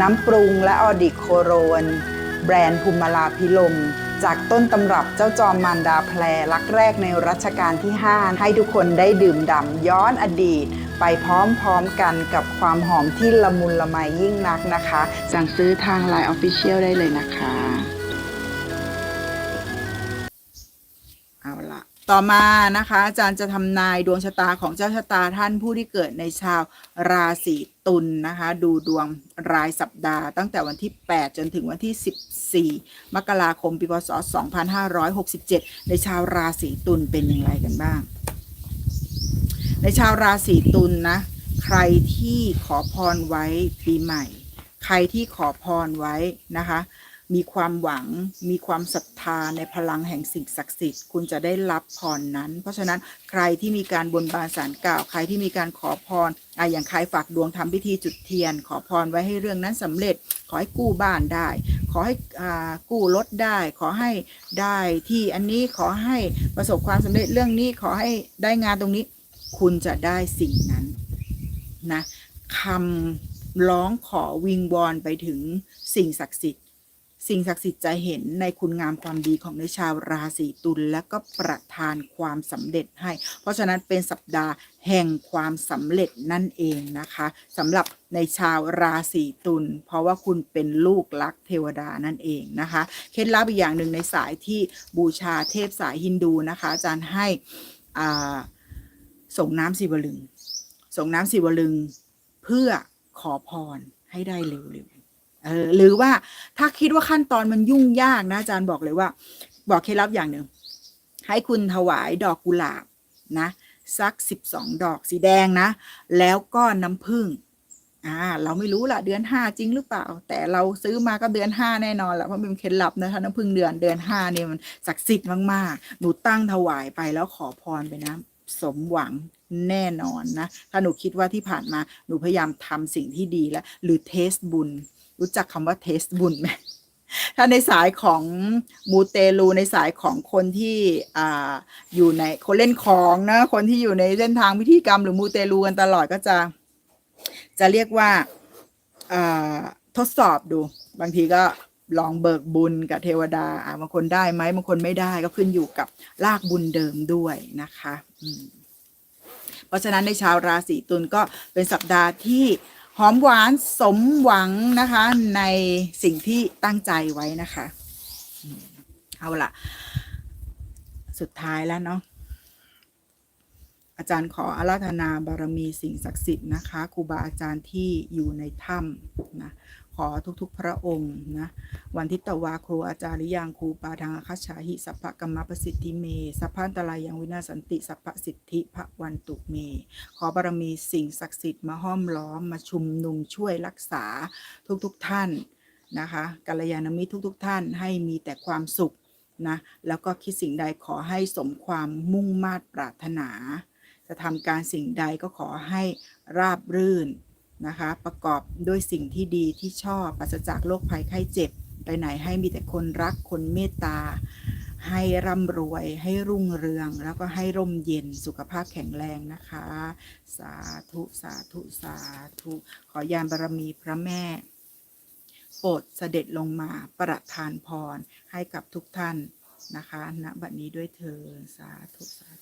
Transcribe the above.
น้ำปรุงและออดิโคโรน แบรนด์ภูมิลาพิลม จากต้นตำรับเจ้าจอมมารดาแพรรักแรกในรัชกาลที่ 5 ให้ทุกคนได้ดื่มด่ำย้อนอดีต ไปพร้อมๆกันกับความหอมที่ละมุนละไมยิ่งนักนะคะ สั่งซื้อทาง Line Official ได้เลยนะคะ เอาละ ต่อมานะคะ อาจารย์จะทำนายดวงชะตาของเจ้าชะตาท่านผู้ที่เกิดในชาวราศีตุลนนะคะ ดูดวงรายสัปดาห์ ตั้งแต่วันที่ 8 จนถึงวันที่ 14 มกราคมปีพศ 2567 ในชาวราศีตุลเป็นอย่างไรกันบ้าง ในชาวราศีตุลนะใครที่ขอพรไว้ปีใหม่ ใครที่ขอพรไว้นะคะ มีความหวัง มีความศรัทธาในพลังแห่งสิ่งศักดิ์สิทธิ์ คุณจะได้รับพรนั้น เพราะฉะนั้นใครที่มีการบนบานสารกล่าว ใครที่มีการขอพรอะอย่างใครฝากดวงทำพิธีจุดเทียน ขอพรไว้ให้เรื่องนั้นสำเร็จ ขอให้กู้บ้านได้ ขอให้อ่ากู้รถได้ ขอให้ได้ที่อันนี้ขอให้ประสบความสำเร็จเรื่องนี้ขอให้ได้งานตรงนี้ คุณจะได้สิ่งนั้นนะคำร้องขอวิงวอนไปถึงสิ่งศักดิ์สิทธิ์ สิ่งศักดิ์สิทธิ์จะเห็นในคุณงามความดีของในชาวราศีตุลและก็ประทานความสำเร็จให้ เพราะฉะนั้นเป็นสัปดาห์แห่งความสำเร็จนั่นเองนะคะสำหรับในชาวราศีตุลเพราะว่าคุณเป็นลูกรักเทวดานั่นเองนะคะเคล็ดลับอีกอย่างหนึ่งในสายที่บูชาเทพสายฮินดูนะคะ อาจารย์ให้อ่าส่งน้ำสิวลึง ส่งน้ำสิวลึงเพื่อขอพรให้ได้เร็วๆ เออหรือว่าถ้าคิดว่าขั้นตอนมันยุ่งยากนะอาจารย์บอกเลยว่า บอกเคล็ดลับอย่างหนึ่ง ให้คุณถวายดอกกุหลาบนะสักสิบสองดอกสีแดงนะ แล้วก็น้ำผึ้งอ่าเราไม่รู้ละเดือนห้าจริงหรือเปล่า แต่เราซื้อมาก็เดือนห้าแน่นอนแหละเพราะมันเป็นเคล็ดลับนะคะน้ำผึ้งเดือนเดือนห้าเนี่ยมันศักดิ์สิทธิ์มากๆหนูตั้งถวายไปแล้วขอพรไปนะ สมหวัง แน่นอนนะ ถ้าหนูคิดว่าที่ผ่านมาหนูพยายามทำสิ่งที่ดีแล้ว หรือเทสบุญ รู้จักคำว่าเทสบุญไหมถ้าในสายของมูเตลูในสายของคนที่ออยู่ในคนเล่นของนะคนที่อยู่ในเส้นทางพิธีกรรมหรือมูเตลูกันตลอดก็จะจะเรียกว่าทดสอบดู บางทีก็ลองเบิกบุญกับเทวดาอ่าบางคนได้ไหมบางคนไม่ได้ก็ขึ้นอยู่กับลากบุญเดิมด้วยนะคะ อืม เพราะฉะนั้นในชาวราศีตุลก็เป็นสัปดาห์ที่หอมหวานสมหวังนะคะในสิ่งที่ตั้งใจไว้นะคะ เอาล่ะสุดท้ายแล้วเนาะอาจารย์ขออาราธนาบารมีสิ่งศักดิ์สิทธิ์นะคะครูบาอาจารย์ที่อยู่ในถ้ำนะ ขอทุกๆพระองค์นะวันทิตวาครูอาจารย์ยังครูปาทางอคัจฉาหิสัพพะกรรมประสิทธิเม สัพพันตรายยังวินาศสันติสัพพสิทธิพระวันตุเม ขอบารมีสิ่งศักดิ์สิทธิ์มาห้อมล้อมมาชุมนุมช่วยรักษาทุกๆท่านนะคะกัลยาณมิตรทุกๆท่านให้มีแต่ความสุขนะแล้วก็คิดสิ่งใดขอให้สมความมุ่งมา่ปรารถนา จะทำการสิ่งใดก็ขอให้ราบรื่น นะคะ ประกอบด้วยสิ่งที่ดีที่ชอบปราศจากโรคภัยไข้เจ็บ ไปไหนให้มีแต่คนรักคนเมตตา ให้ร่ำรวยให้รุ่งเรือง แล้วก็ให้ร่มเย็นสุขภาพแข็งแรงนะคะ สาธุสาธุสาธุ ขอยานบารมีพระแม่โปรดเสด็จลงมาประทานพรให้กับทุกท่านนะคะ ณ บัดนี้ด้วยเธอ สาธุ สาธุ